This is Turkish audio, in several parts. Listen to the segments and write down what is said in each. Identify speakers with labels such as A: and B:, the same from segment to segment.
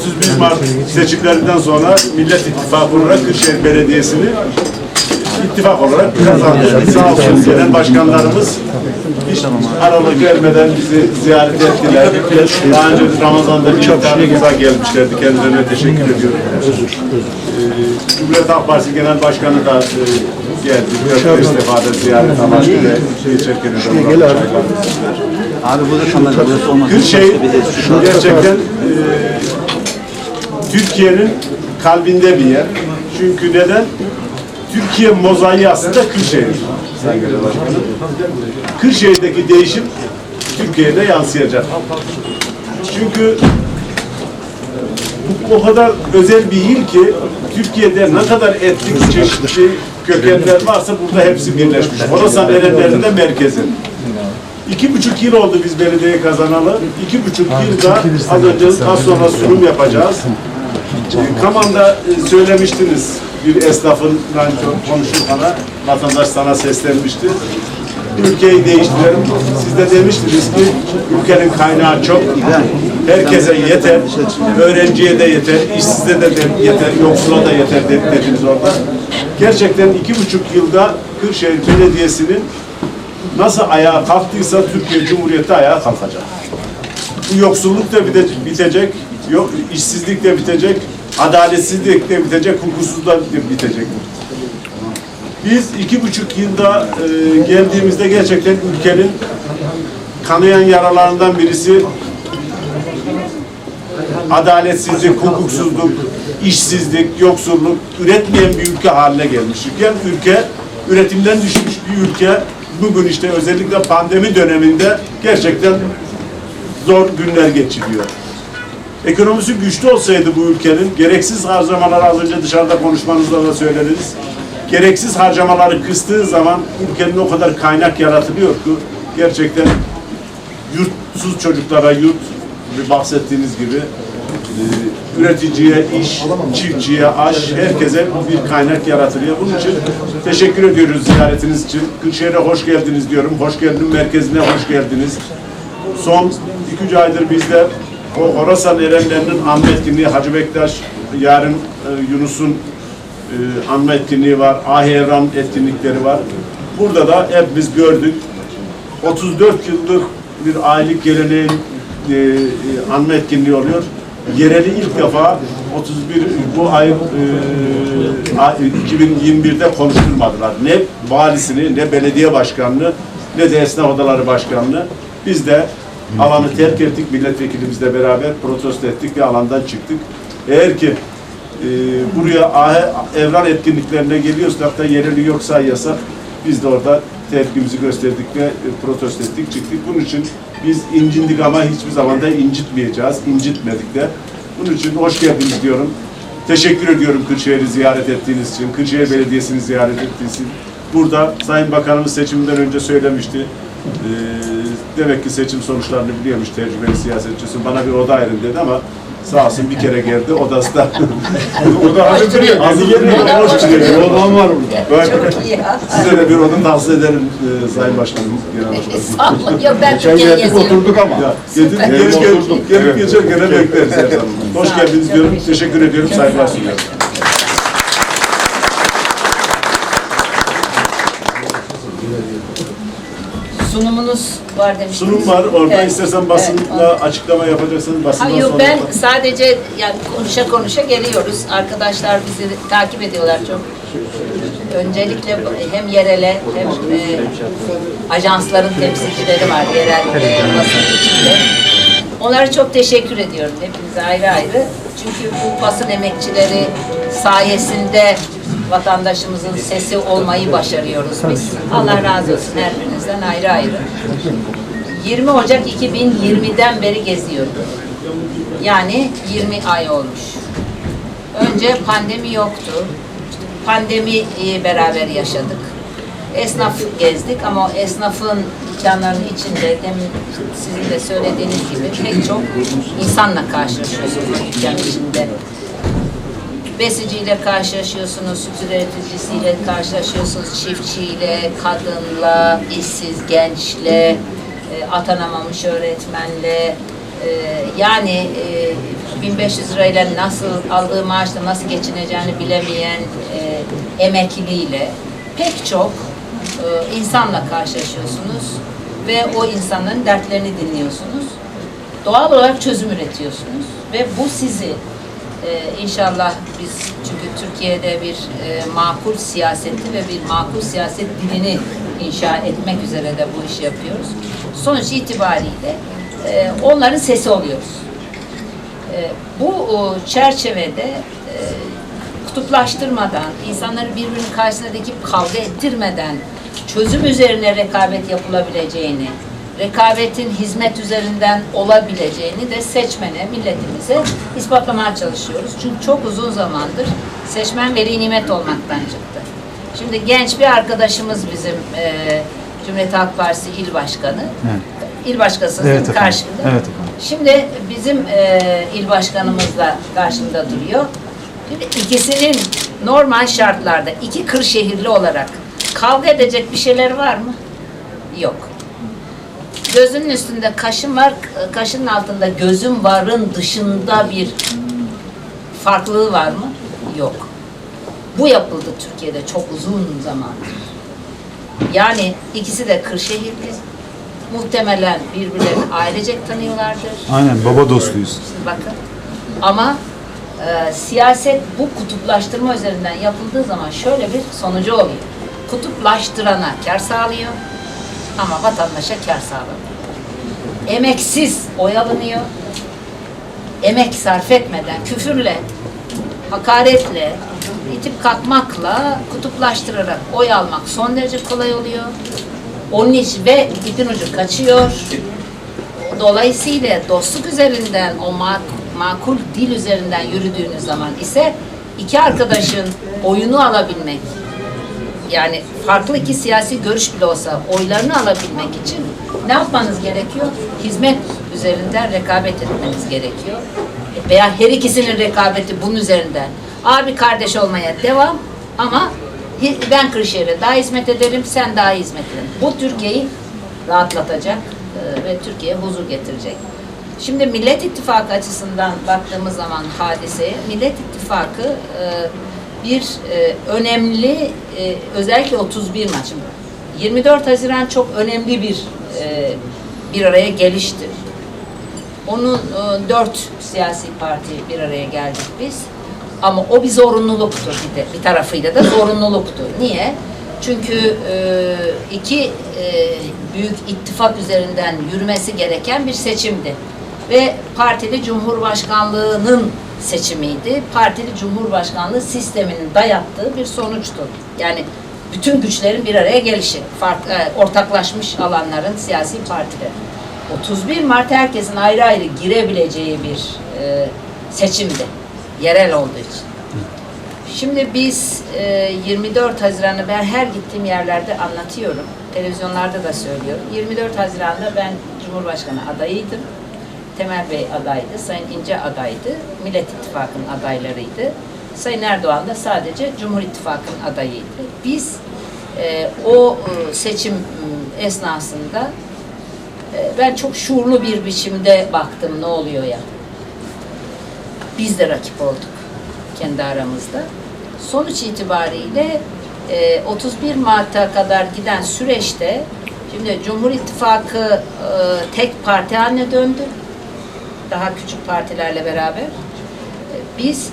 A: 31 Mart seçimlerinden sonra Millet İttifakı olarak Kırşehir Belediyesi'ni ittifak olarak kazandı. Sağ olsun genel başkanlarımız hiç aralık vermeden bizi ziyaret ettiler. Daha önce Ramazan'da bir iftarımıza gelmişlerdi. Kendilerine teşekkür ediyorum. Ee, Cumhuriyet Halk Partisi Genel Başkanı da e, geldi. Dört beş defa da ziyaret amaçlı ve geçerken de.
B: Abi kamera burası olmaz.
A: Kırşehir gerçekten e, Türkiye'nin kalbinde bir yer. Çünkü neden? Türkiye mozaiği aslında Kırşehir. Kırşehir'deki değişim Türkiye'de yansıyacak. Çünkü bu o kadar özel bir il ki Türkiye'de ne kadar etnik çeşitli kökenler varsa burada hepsi birleşmiş. Horasan erenlerinin de merkezi. İki buçuk yıl oldu biz belediyeyi kazanalı. İki buçuk yılda az önce az sonra sunum yapacağız. Kaman'da e, söylemiştiniz bir esnafın çok konuşur bana vatandaş sana seslenmişti. Ülkeyi değiştirelim. Siz de demiştiniz ki ülkenin kaynağı çok. Herkese yeter. Öğrenciye de yeter. işsize de, yeter. Yoksula da yeter de- dediniz orada. Gerçekten iki buçuk yılda Kırşehir Belediyesi'nin nasıl ayağa kalktıysa Türkiye Cumhuriyeti ayağa kalkacak. Bu yoksulluk da bite- bitecek, yok, işsizlik de bitecek, adaletsizlik de bitecek, hukuksuzluk da bitecek. Biz iki buçuk yılda e, geldiğimizde gerçekten ülkenin kanayan yaralarından birisi adaletsizlik, hukuksuzluk, işsizlik, yoksulluk, üretmeyen bir ülke haline gelmiştik. Yani ülke üretimden düşmüş bir ülke bugün işte özellikle pandemi döneminde gerçekten zor günler geçiriyor. Ekonomisi güçlü olsaydı bu ülkenin gereksiz harcamaları az önce dışarıda konuşmanızda da söylediniz. Gereksiz harcamaları kıstığı zaman ülkenin o kadar kaynak yaratılıyor ki gerçekten yurtsuz çocuklara yurt bahsettiğiniz gibi e, üreticiye iş, çiftçiye aş, herkese bir kaynak yaratılıyor. Bunun için teşekkür ediyoruz ziyaretiniz için. Kırşehir'e hoş geldiniz diyorum. Hoş geldin merkezine hoş geldiniz. Son 2-3 aydır bizde o Horasan erenlerinin anma etkinliği Hacı Bektaş, yarın e, Yunus'un e, anma etkinliği var. Aheyran etkinlikleri var. Burada da hep biz gördük. 34 yıllık bir aylık geleneğin e, e, anma etkinliği oluyor. Yereli ilk defa 31 bu ay e, ay- 2021'de konuşturmadılar. Ne valisini, ne belediye başkanını, ne de esnaf odaları başkanını. Biz de alanı terk ettik, milletvekilimizle beraber protesto ettik ve alandan çıktık. Eğer ki e, buraya evran etkinliklerine geliyorsak da yereli yoksa yasak, biz de orada tepkimizi gösterdik ve e, protesto ettik, çıktık. Bunun için biz incindik ama hiçbir zaman da incitmeyeceğiz, incitmedik de. Bunun için hoş geldiniz diyorum. Teşekkür ediyorum Kırşehir'i ziyaret ettiğiniz için, Kırşehir Belediyesi'ni ziyaret ettiğiniz için. Burada Sayın Bakanımız seçiminden önce söylemişti. Ee, demek ki seçim sonuçlarını biliyormuş tecrübeli siyasetçisi. Bana bir oda ayırın dedi ama sağ olsun bir kere geldi. Odası da Oda hazır duruyor. Hazır duruyor. Duruyor. Odam var burada. Böyle.
C: Çok iyi ya.
A: Size de bir oda tavsiye ederim e, Sayın Başkanım, Genel Başkanım.
C: Sağ olun. Yok ben Türkiye'ye geziyorum.
A: ama. Ya, gelip, gelip, gelip, gelip geçer gene bekleriz her zaman. Hoş geldiniz diyorum. Teşekkür ediyorum. Saygılar sunuyorum.
C: Sunumunuz var demiştiniz.
A: Sunum var. Orada
C: Evet.
A: istersen basınla
C: Evet.
A: açıklama yapacaksınız. Basından
C: Hayır yok
A: sonra.
C: ben sadece yani konuşa konuşa geliyoruz. Arkadaşlar bizi takip ediyorlar çok. Öncelikle hem yerele hem e, ajansların temsilcileri var yerel e, basın içinde. Onlara çok teşekkür ediyorum hepinize ayrı ayrı. Çünkü bu basın emekçileri sayesinde vatandaşımızın sesi olmayı başarıyoruz biz. Allah razı olsun her birinizden ayrı ayrı. 20 Ocak 2020'den beri geziyorum. Yani 20 ay olmuş. Önce pandemi yoktu. Pandemi beraber yaşadık. Esnaf gezdik ama esnafın dükkanların içinde demin sizin de söylediğiniz gibi pek çok insanla karşılaşıyorsunuz dükkan içinde. Besiciyle karşılaşıyorsunuz, süt üreticisiyle karşılaşıyorsunuz, çiftçiyle, kadınla, işsiz gençle, e, atanamamış öğretmenle, e, yani e, 1500 lirayla nasıl aldığı maaşla nasıl geçineceğini bilemeyen e, emekliyle pek çok e, insanla karşılaşıyorsunuz ve o insanların dertlerini dinliyorsunuz. Doğal olarak çözüm üretiyorsunuz ve bu sizi e, inşallah biz çünkü Türkiye'de bir e, makul siyaseti ve bir makul siyaset dilini inşa etmek üzere de bu işi yapıyoruz. Sonuç itibariyle e, onların sesi oluyoruz. E, bu o, çerçevede e, kutuplaştırmadan, insanları birbirinin karşısına dikip kavga ettirmeden çözüm üzerine rekabet yapılabileceğini, rekabetin hizmet üzerinden olabileceğini de seçmene, milletimize ispatlamaya çalışıyoruz. Çünkü çok uzun zamandır seçmen veli nimet olmaktan çıktı. Şimdi genç bir arkadaşımız bizim e, Cumhuriyet Halk Partisi il başkanı. İl başkasının
D: Evet
C: karşında.
D: Evet efendim.
C: Şimdi bizim e, il başkanımız da karşımda duruyor. Şimdi ikisinin normal şartlarda iki Kırşehirli olarak kavga edecek bir şeyler var mı? Yok. Gözünün üstünde kaşın var, kaşın altında gözüm varın dışında bir farklılığı var mı? Yok. Bu yapıldı Türkiye'de çok uzun zamandır. Yani ikisi de Kırşehirli. Muhtemelen birbirlerini ailecek tanıyorlardır.
D: Aynen baba dostuyuz.
C: Şimdi bakın. Ama e, siyaset bu kutuplaştırma üzerinden yapıldığı zaman şöyle bir sonucu oluyor. Kutuplaştırana kar sağlıyor ama vatandaşa kar sağlamıyor. Emeksiz oy alınıyor. Emek sarf etmeden küfürle, hakaretle, itip kalkmakla kutuplaştırarak oy almak son derece kolay oluyor. Onun için ve ipin ucu kaçıyor. Dolayısıyla dostluk üzerinden o mak- makul dil üzerinden yürüdüğünüz zaman ise iki arkadaşın oyunu alabilmek yani farklı iki siyasi görüş bile olsa oylarını alabilmek için ne yapmanız gerekiyor? Hizmet üzerinden rekabet etmeniz gerekiyor. Veya her ikisinin rekabeti bunun üzerinden. Abi kardeş olmaya devam ama ben Kırşehir'e daha hizmet ederim, sen daha hizmet ederim. Bu Türkiye'yi rahatlatacak e, ve Türkiye'ye huzur getirecek. Şimdi Millet İttifakı açısından baktığımız zaman hadiseye, Millet İttifakı e, bir e, önemli, e, özellikle 31 maçım. 24 Haziran çok önemli bir e, bir araya geliştir. Onun e, dört siyasi parti bir araya geldik biz. Ama o bir zorunluluktu bir de bir tarafıyla da zorunluluktu. Niye? Çünkü e, iki e, büyük ittifak üzerinden yürümesi gereken bir seçimdi. Ve partili cumhurbaşkanlığının seçimiydi. Partili cumhurbaşkanlığı sisteminin dayattığı bir sonuçtu. Yani bütün güçlerin bir araya gelişi, fark, e, ortaklaşmış alanların siyasi partiler. 31 Mart herkesin ayrı ayrı girebileceği bir e, seçimdi. Yerel olduğu için. Şimdi biz e, 24 Haziran'ı ben her gittiğim yerlerde anlatıyorum. Televizyonlarda da söylüyorum. 24 Haziran'da ben Cumhurbaşkanı adayıydım. Temel Bey adaydı, Sayın İnce adaydı, Millet İttifakı'nın adaylarıydı. Sayın Erdoğan da sadece Cumhur İttifakı'nın adayıydı. Biz e, o e, seçim m, esnasında e, ben çok şuurlu bir biçimde baktım ne oluyor ya. Biz de rakip olduk kendi aramızda. Sonuç itibariyle e, 31 Mart'a kadar giden süreçte şimdi Cumhur İttifakı e, tek parti haline döndü. Daha küçük partilerle beraber. E, biz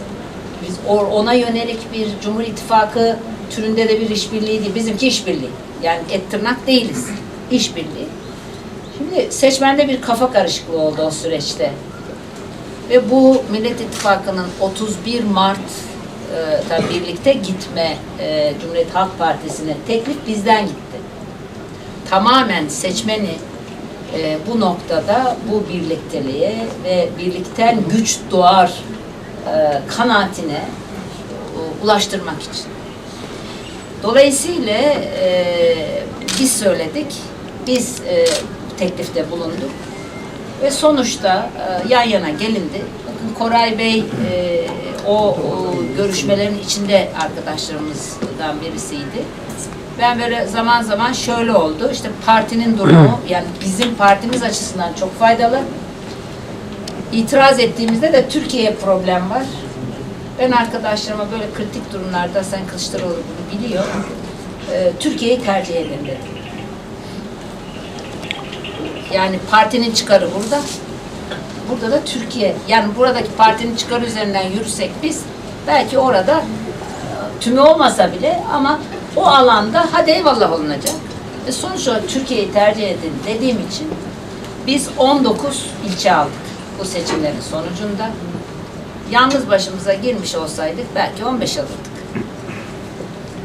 C: biz ona yönelik bir Cumhur İttifakı türünde de bir işbirliği değil. Bizimki işbirliği. Yani et tırnak değiliz. İşbirliği. Şimdi seçmende bir kafa karışıklığı oldu o süreçte. Ve bu Millet İttifakı'nın 31 Mart e, birlikte gitme e, Cumhuriyet Halk Partisi'ne teklif bizden gitti. Tamamen seçmeni e, bu noktada bu birlikteliğe ve birlikten güç doğar e, kanaatine e, ulaştırmak için. Dolayısıyla e, biz söyledik, biz e, teklifte bulunduk ve sonuçta e, yan yana gelindi. Bakın Koray Bey e, o, o görüşmelerin içinde arkadaşlarımızdan birisiydi. Ben böyle zaman zaman şöyle oldu. İşte partinin durumu yani bizim partimiz açısından çok faydalı. İtiraz ettiğimizde de Türkiye'ye problem var. Ben arkadaşlarıma böyle kritik durumlarda sen Kılıçdaroğlu bunu biliyor. e, Türkiye'yi tercih edin dedim. Yani partinin çıkarı burada. Burada da Türkiye. Yani buradaki partinin çıkarı üzerinden yürüsek biz belki orada tümü olmasa bile ama o alanda hadi eyvallah olunacak. Ve sonuç olarak Türkiye'yi tercih edin dediğim için biz 19 ilçe aldık bu seçimlerin sonucunda. Yalnız başımıza girmiş olsaydık belki 15 alırdık.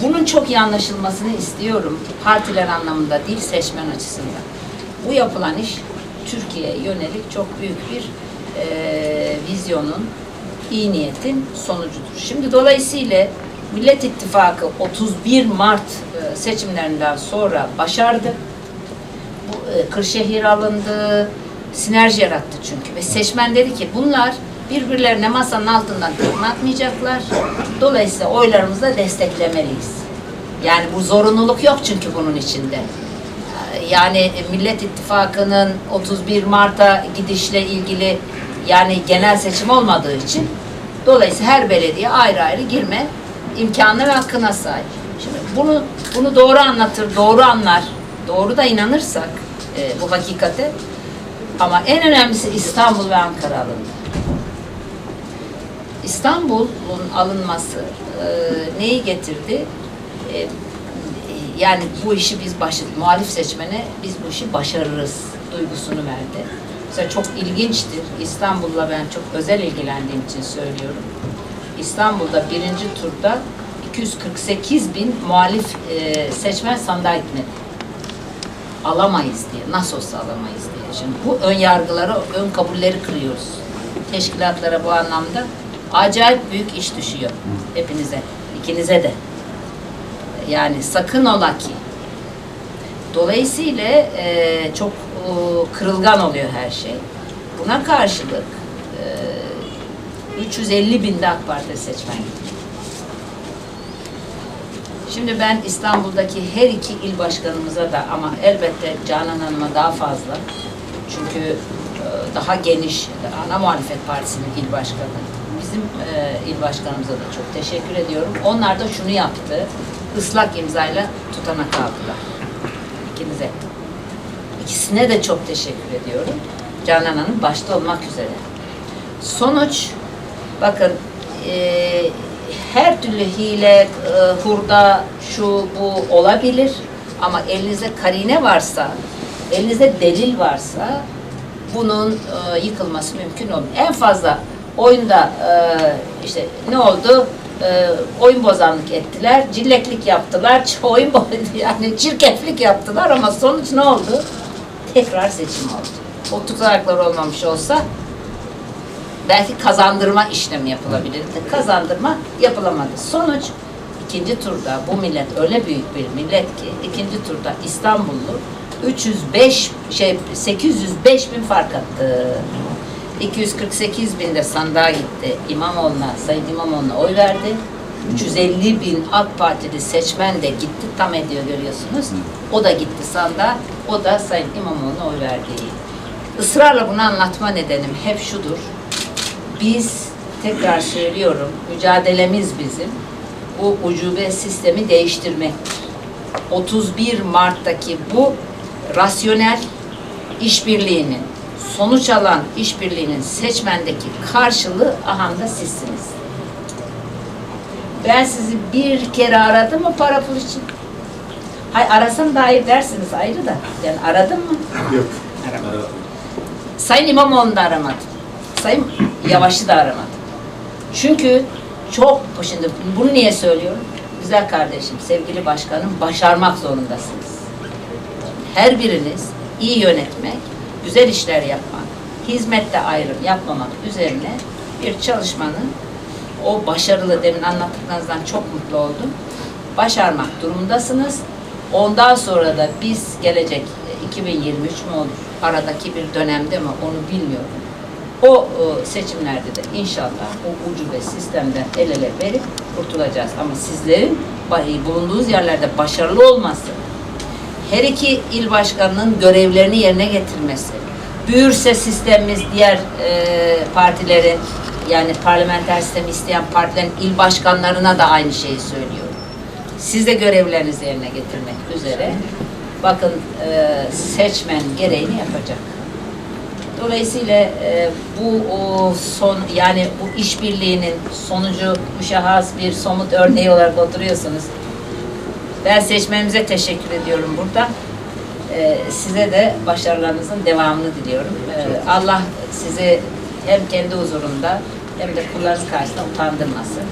C: Bunun çok iyi anlaşılmasını istiyorum. Partiler anlamında değil, seçmen açısından. Bu yapılan iş Türkiye'ye yönelik çok büyük bir eee, vizyonun, iyi niyetin sonucudur. Şimdi dolayısıyla Millet İttifakı 31 Mart eee, seçimlerinden sonra başardı. Bu, e, Kırşehir alındı, sinerji yarattı çünkü. Ve seçmen dedi ki bunlar birbirlerine masanın altından tekme. Dolayısıyla oylarımızı da desteklemeliyiz. Yani bu zorunluluk yok çünkü bunun içinde. Yani Millet İttifakı'nın 31 Mart'a gidişle ilgili yani genel seçim olmadığı için dolayısıyla her belediye ayrı ayrı girme imkanı ve hakkına sahip. Şimdi bunu bunu doğru anlatır, doğru anlar, doğru da inanırsak e, bu hakikate ama en önemlisi İstanbul ve Ankara alındı. İstanbul'un alınması e, neyi getirdi? E, yani bu işi biz başı, muhalif seçmene biz bu işi başarırız duygusunu verdi. Mesela çok ilginçtir. İstanbul'la ben çok özel ilgilendiğim için söylüyorum. İstanbul'da birinci turda 248 bin muhalif e, seçmen sandığa gitmedi. Alamayız diye, nasıl olsa alamayız diye. Şimdi bu ön yargıları, ön kabulleri kırıyoruz. Teşkilatlara bu anlamda acayip büyük iş düşüyor hepinize, ikinize de. Yani sakın ola ki. Dolayısıyla e, çok e, kırılgan oluyor her şey. Buna karşılık e, 350 binde AK Parti seçmen. Şimdi ben İstanbul'daki her iki il başkanımıza da ama elbette Canan Hanım'a daha fazla. Çünkü e, daha geniş ana muhalefet partisinin il başkanı. Bizim e, il başkanımıza da çok teşekkür ediyorum. Onlar da şunu yaptı. Islak imzayla tutanak aldılar. İkinize. İkisine de çok teşekkür ediyorum. Canan Hanım başta olmak üzere. Sonuç bakın e, her türlü hile, e, hurda, şu bu olabilir ama elinizde karine varsa, elinizde delil varsa bunun e, yıkılması mümkün olur. En fazla oyunda e, işte ne oldu? E, oyun bozanlık ettiler, cilleklik yaptılar, oyun yani çirkeflik yaptılar ama sonuç ne oldu? Tekrar seçim oldu. O tutanaklar olmamış olsa belki kazandırma işlemi yapılabilirdi. Kazandırma yapılamadı. Sonuç ikinci turda bu millet öyle büyük bir millet ki ikinci turda İstanbullu 305 şey 805 bin fark attı. 248 bin de sandığa gitti. İmamoğlu'na, Sayın İmamoğlu'na oy verdi. 350 bin AK Partili seçmen de gitti. Tam ediyor görüyorsunuz. O da gitti sandığa. O da Sayın İmamoğlu'na oy verdi. Israrla bunu anlatma nedenim hep şudur biz tekrar söylüyorum mücadelemiz bizim bu ucube sistemi değiştirmektir. 31 Mart'taki bu rasyonel işbirliğinin sonuç alan işbirliğinin seçmendeki karşılığı ahanda sizsiniz. Ben sizi bir kere aradım mı para pul için? Hay arasam iyi dersiniz ayrı da. Yani aradım mı?
A: Yok.
C: Sayın İmamoğlu'nu da aramadım. Sayın Yavaş'ı da aramadım. Çünkü çok, şimdi bunu niye söylüyorum? Güzel kardeşim, sevgili başkanım, başarmak zorundasınız. Her biriniz iyi yönetmek, güzel işler yapmak, hizmette ayrım yapmamak üzerine bir çalışmanın o başarılı demin anlattıklarınızdan çok mutlu oldum. Başarmak durumundasınız. Ondan sonra da biz gelecek e, 2023 mü olur? Aradaki bir dönemde mi onu bilmiyorum. O e, seçimlerde de inşallah o ucube sistemden el ele verip kurtulacağız. Ama sizlerin bulunduğunuz yerlerde başarılı olması, her iki il başkanının görevlerini yerine getirmesi, büyürse sistemimiz diğer e, partilerin yani parlamenter sistemi isteyen partilerin il başkanlarına da aynı şeyi söylüyorum. Siz de görevlerinizi yerine getirmek üzere bakın e, seçmen gereğini yapacak. Dolayısıyla e, bu o son yani bu işbirliğinin sonucu müşahhas bir somut örneği olarak oturuyorsunuz. Ben seçmenimize teşekkür ediyorum burada. E, size de başarılarınızın devamını diliyorum. E, Allah sizi hem kendi huzurunda hem de kullarınız karşısında utandırmasın.